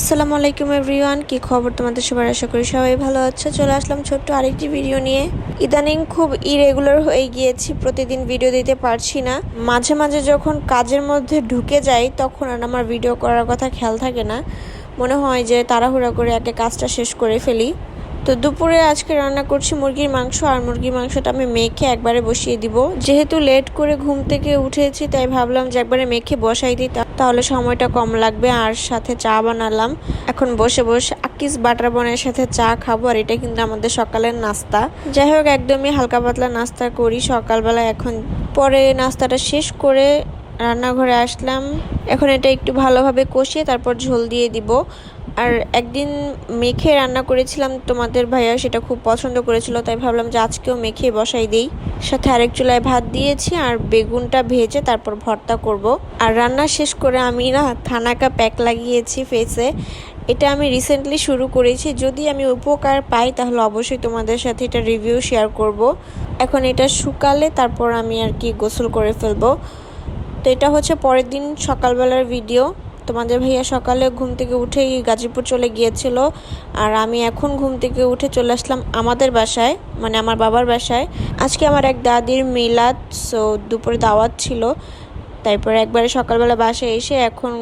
আসসালামু আলাইকুম এভরিওয়ান, কি খবর তোমাদের সবার? আশা করি সবাই ভালো আছো। চলে আসলাম ছোট্ট আরেকটি ভিডিও নিয়ে। ইদানিং খুব ইরেগুলার হয়ে গিয়েছি, প্রতিদিন ভিডিও দিতে পারছি না। মাঝে মাঝে যখন কাজের মধ্যে ঢুকে যাই, তখন আর আমার ভিডিও করার কথা খেয়াল থাকে না। মনে হয় যে তাড়াহুড়া করে একটা কাজটা শেষ করে ফেলি। তো দুপুরে আজকে রান্না করছি মুরগির মাংস, আর মুরগির মাংসটা আমি মেখে একবারে বসিয়ে দিব। যেহেতু লেট করে ঘুম থেকে উঠেছি, তাই ভাবলাম যে একবারে মেখে বসাই দিই তাহলে সময়টা কম লাগবে, আর সাথে চা বানালাম। এখন বসে বসে আকিস বাটার বনের সাথে চা খাব, আর এটা কিন্তু আমাদের সকালের নাস্তা। যাই হোক, একদমই হালকা পাতলা নাস্তা করি সকালবেলা এখন পরে নাস্তাটা শেষ করে রান্নাঘরে আসলাম। এখন এটা একটু ভালোভাবে কষিয়ে তারপর ঝোল দিয়ে দিব। আর একদিন মেখে রান্না করেছিলাম, তোমাদের ভাইয়া সেটা খুব পছন্দ করেছিল, তাই ভাবলাম যে আজকেও মেখে বসাই দিই। সাথে আরেক চুলায় ভাত দিয়েছি আর বেগুনটা ভেজে তারপর ভর্তা করব। আর রান্না শেষ করে আমি না থানাকা প্যাক লাগিয়েছি ফেসে। এটা আমি রিসেন্টলি শুরু করেছি, যদি আমি উপকার পাই তাহলে অবশ্যই তোমাদের সাথে এটা রিভিউ শেয়ার করব। এখন এটা শুকালে তারপর আমি আর কি গোসল করে ফেলব। তো এটা হচ্ছে পরের দিন সকালবেলার ভিডিও তোমাদের ভাইয়া সকালে ঘুম থেকে উঠেই গাজীপুর চলে গিয়েছিল। আর আমি এখন ঘুম থেকে উঠে চলে আসলাম আমাদের বাসায় মানে আমার বাবার বাসায়। আজকে আমার এক দাদির মিলাদ সো দুপুরে দাওয়াত ছিল। তারপরে একবারে সকালবেলা বাসায় এসে এখন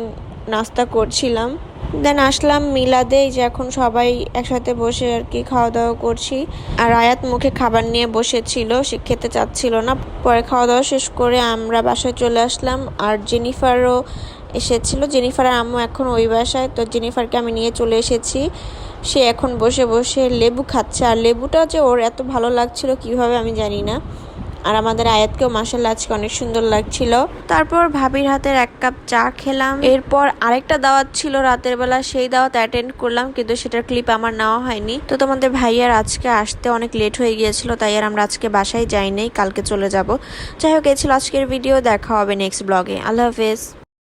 নাস্তা করছিলাম। দেন আসলাম মিলাদে যে এখন সবাই একসাথে বসে আর কি খাওয়া দাওয়া করছি। আর আয়াত মুখে খাবার নিয়ে বসেছিল, সে খেতে চাচ্ছিল না। পরে খাওয়া দাওয়া শেষ করে আমরা বাসায় চলে আসলাম। আর জেনিফারও এসেছিল। জেনিফার আম্মু এখন ওই বাসায়। তো জেনিফারকে আমি নিয়ে চলে এসেছি। সে এখন বসে বসে লেবু খাচ্ছে। আর লেবুটা যে ওর এত ভালো লাগছিল কীভাবে আমি জানি না। আর আমাদের আয়াতকেও মাসাল্লাহ আজকে অনেক সুন্দর লাগছিল। তারপর ভাবির হাতের এক কাপ চা খেলাম। এরপর আরেকটা দাওয়াত ছিল রাতের বেলা। সেই দাওয়াত অ্যাটেন্ড করলাম, কিন্তু সেটার ক্লিপ আমার নেওয়া হয়নি। তো তোমাদের ভাইয়ার আজকে আসতে অনেক লেট হয়ে গিয়েছিল, তাই আর আমরা আজকে বাসায় যাই নাই কালকে চলে যাব। যাই হোক, এই ছিল আজকের ভিডিও দেখা হবে নেক্সট ব্লগে আল্লাহ হাফেজ।